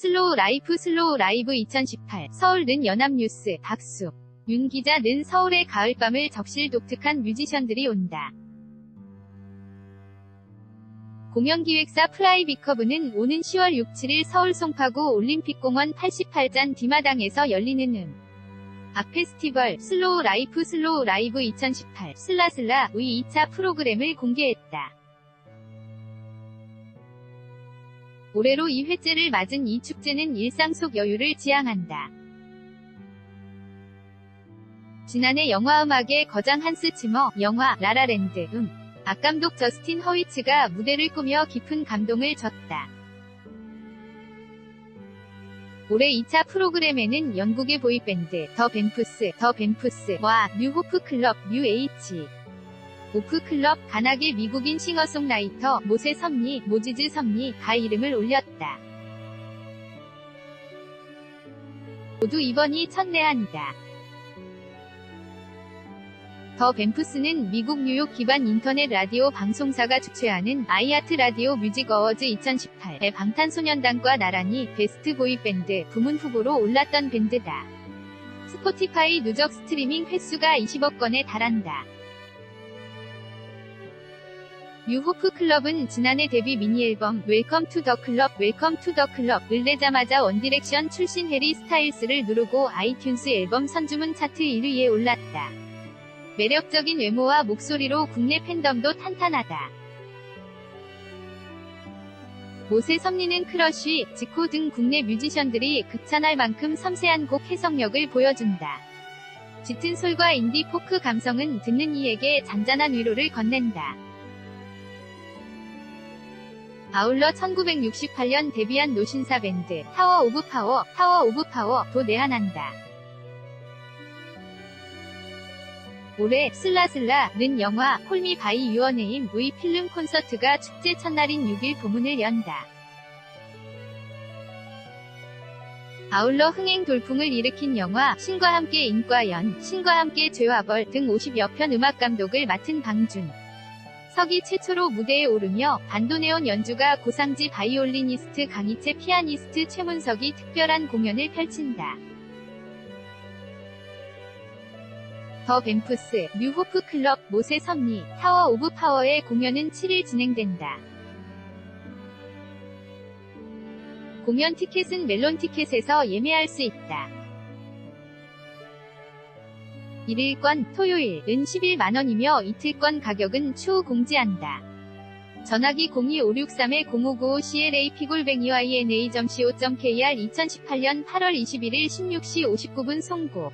슬로우 라이프 슬로우 라이브 2018 서울 는 연합뉴스 박수 윤 기자 는 서울의 가을밤을 적실 독특한 뮤지션들이 온다. 공연기획사 프라이비커브는 오는 10월 6, 7일 서울 송파구 올림픽공원 88잔 디마당에서 열리는 음. 악 페스티벌 슬로우 라이프 슬로우 라이브 2018 슬라슬라의 2차 프로그램을 공개했다. 올해로 2회째를 맞은 이 축제는 일상 속 여유를 지향한다. 지난해 영화음악의 거장 한스 치머, 영화 라라랜드, 음, 악감독 저스틴 허위츠가 무대를 꾸며 깊은 감동을 줬다. 올해 2차 프로그램에는 영국의 보이밴드 더 뱀프스, 더 뱀프스와 뉴호프 클럽, 뉴 H. 오프 클럽, 간악의 미국인 싱어송라이터 모세 섭리, 모지즈 섭리가 이름을 올렸다. 모두 이번이 첫 내한이다. 더 뱀프스는 미국 뉴욕 기반 인터넷 라디오 방송사가 주최하는 아이아트 라디오 뮤직 어워즈 2018의 방탄소년단과 나란히 베스트 보이밴드 부문 후보로 올랐던 밴드다. 스포티파이 누적 스트리밍 횟수가 20억 건에 달한다. 뉴호프 클럽은 지난해 데뷔 미니앨범 웰컴 투 더 클럽 웰컴 투 더 클럽을 내자마자 원디렉션 출신 해리 스타일스를 누르고 아이튠스 앨범 선주문 차트 1위에 올랐다. 매력적인 외모와 목소리로 국내 팬덤도 탄탄하다. 모세 섭리는 크러쉬, 지코 등 국내 뮤지션들이 극찬할 만큼 섬세한 곡 해석력을 보여준다. 짙은 솔과 인디 포크 감성은 듣는 이에게 잔잔한 위로를 건넨다. 아울러 1968년 데뷔한 노신사 밴드 타워 오브 파워, 타워 오브 파워도 내한한다. 올해 슬라슬라는 영화 콜미 바이 유어네임의 필름 콘서트가 축제 첫날인 6일 보문을 연다. 아울러 흥행 돌풍을 일으킨 영화 신과 함께 인과연, 신과 함께 죄와 벌 등 50여 편 음악 감독을 맡은 방준. 석이 최초로 무대에 오르며 반도네온 연주가 고상지 바이올리니스트 강희채 피아니스트 최문석이 특별한 공연을 펼친다. 더 뱀프스, 뉴호프 클럽, 모세 섭리, 타워 오브 파워의 공연은 7일 진행된다. 공연 티켓은 멜론 티켓에서 예매할 수 있다. 1일권 토요일은 11만원이며 이틀권 가격은 추후 공지한다. 전화기 02563-0595 CLA 피골뱅이 YNA.co.kr 2018년 8월 21일 16시 59분 송고